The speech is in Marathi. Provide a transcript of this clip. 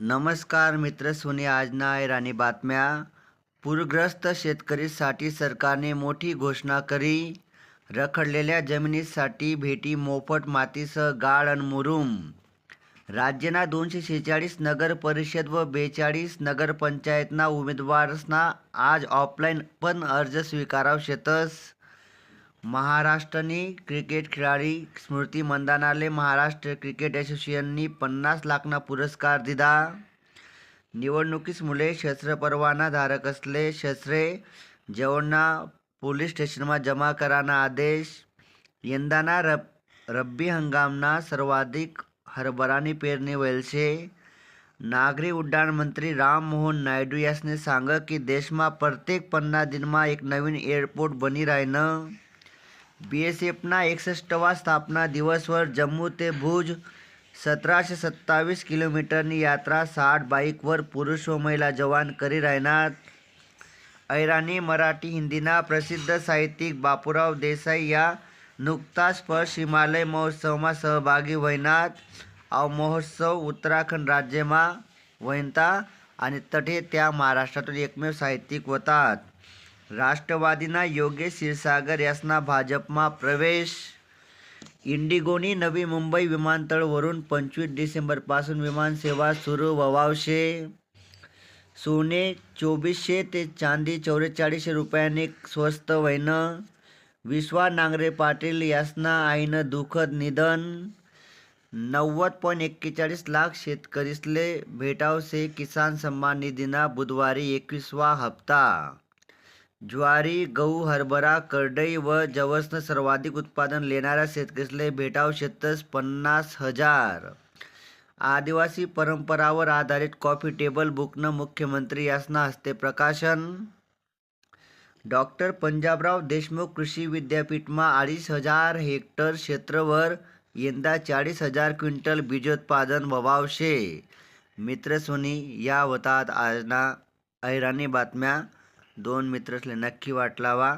नमस्कार मित्र सोनी आजना राणी बातम्या. पूरग्रस्त शेतकरीसाठी सरकारने मोठी घोषणा करी. रखडलेल्या जमिनीसाठी भेटी मोफत मातीसह गाळ आणि मुरुम. राज्यना दोनशे शेहेचाळीस नगर परिषद व बेचाळीस नगरपंचायतना उमेदवारसना आज ऑफलाईन पण अर्ज स्वीकाराव शेतस. महाराष्ट्रनी क्रिकेट खेळाडी स्मृती मंदानाले महाराष्ट्र क्रिकेट असोसिएशननी पन्नास लाखना पुरस्कार दिधा निवडणुकीस मुले शस्त्र परवाना धारक असले शस्त्रे जेवणना पोलीस स्टेशनमा जमा कराना आदेश यंदाना रब रब्बी हंगामना सर्वाधिक हरभरानी पेरणी व्हयेल शे नागरी उड्डाण मंत्री राममोहन नायडू यासने सांग की देशमा प्रत्येक पन्ना दिनमा एक नवीन एअरपोर्ट बनी राहिनं बी एस एफना एकसष्टवा स्थापना दिवसवर जम्मू ते भुज सतराशे सत्तावीस किलोमीटरनी यात्रा साठ बाईकवर पुरुष व महिला जवान करी राहणार ऐराणी मराठी हिंदीना प्रसिद्ध साहित्यिक बापूराव देसाई या नुकताच फर्स्ट हिमालय महोत्सवमा सहभागी व्हयनात. अव महोत्सव उत्तराखंड राज्यमा व्हयनता आणि तटे त्या महाराष्ट्रातून एकमेव साहित्यिक होतात राष्ट्रवादीना योगेश क्षीरसागर यासना भाजपमा प्रवेश. इंडिगोनी नवी मुंबई विमानतळवरून पंचवीस डिसेंबरपासून विमानसेवा सुरू व्हावशे. सोने चोवीसशे ते चांदी चौवेचाळीसशे रुपयाने स्वस्त व्हयनं विश्वा नांगरे पाटील यासना आईनं दुःखद निधन. नव्वद पॉईंट एक्केचाळीस लाख शेतकरीसले भेटावशे किसान सन्मान निधीना बुधवारी एकवीसवा हप्ता. ज्वारी गहू हरभरा करडई व जवसनं सर्वाधिक उत्पादन लेणाऱ्या शेतकरीस्ले भेटाव शेतस पन्नास हजार. आदिवासी परंपरावर आधारित कॉफी टेबल बुकनं मुख्यमंत्री यासना हस्ते प्रकाशन. डॉक्टर पंजाबराव देशमुख कृषी विद्यापीठमा अडीच हजार हेक्टर क्षेत्रवर यंदा चाळीस हजार क्विंटल बीजोत्पादन व्हावशे मित्र या होतात आजना ऐराणी बातम्या. दोन मित्रसले नक्की वाट लावा.